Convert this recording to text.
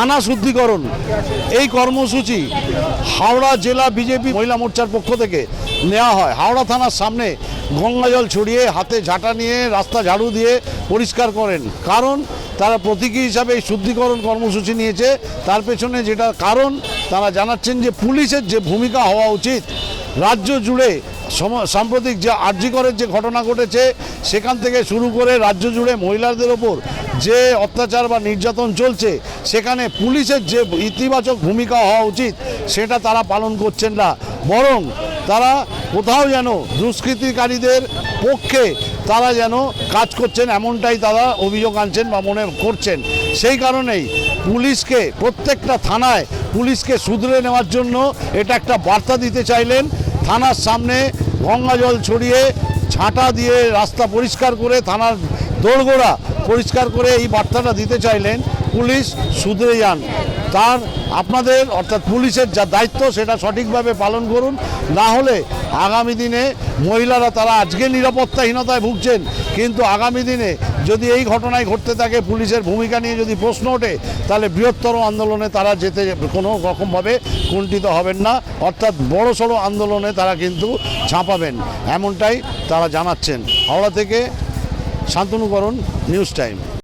থানা শুদ্ধিকরণ। এই কর্মসূচি হাওড়া জেলা বিজেপি মহিলা মোর্চার পক্ষ থেকে নেওয়া হয়। হাওড়া থানার সামনে গঙ্গা জল ছড়িয়ে হাতে ঝাঁটা নিয়ে রাস্তা ঝাড়ু দিয়ে পরিষ্কার করেন। কারণ তারা প্রতীকী হিসাবে এই শুদ্ধিকরণ কর্মসূচি নিয়েছে। তার পেছনে যেটা কারণ, তারা জানাচ্ছেন যে পুলিশের যে ভূমিকা হওয়া উচিত, রাজ্য জুড়ে সম- সাম্প্রতিক যে আর্যিকরের যে ঘটনা ঘটেছে, সেখান থেকে শুরু করে রাজ্য জুড়ে মহিলাদের ওপর যে অত্যাচার বা নির্যাতন চলছে, সেখানে পুলিশের যে ইতিবাচক ভূমিকা হওয়া উচিত, সেটা তারা পালন করছেন না। বরং তারা কোথাও যেন দুষ্কৃতিকারীদের পক্ষে তারা যেন কাজ করছেন, এমনটাই তারা অভিযোগ আনছেন বা মনে করছেন। সেই কারণেই পুলিশকে প্রত্যেকটা থানায় পুলিশকে শুধরে নেওয়ার জন্য এটা একটা বার্তা দিতে চাইলেন। থানার সামনে গঙ্গা জল ছড়িয়ে, ছাঁটা দিয়ে রাস্তা পরিষ্কার করে থানার দোরগোড়া পরিষ্কার করে এই বার্তাটা দিতে চাইলেন পুলিশ শুধরে যান। তার আপনাদের, অর্থাৎ পুলিশের যা দায়িত্ব, সেটা সঠিকভাবে পালন করুন। না হলে আগামী দিনে মহিলারা তারা আজকে নিরাপত্তাহীনতায় ভুগছেন। কিন্তু আগামী দিনে যদি এই ঘটনায় ঘটতে থাকে, পুলিশের ভূমিকা নিয়ে যদি প্রশ্ন ওঠে, তাহলে বৃহত্তর আন্দোলনে তারা যেতে কোনো রকমভাবে কুণ্ঠিত হবেন না। অর্থাৎ বড় সড়ো আন্দোলনে তারা কিন্তু ছাপাবেন এমনটাই তারা জানাচ্ছেন। হাওড়া থেকে শান্তনুকরণ নিউজ টাইম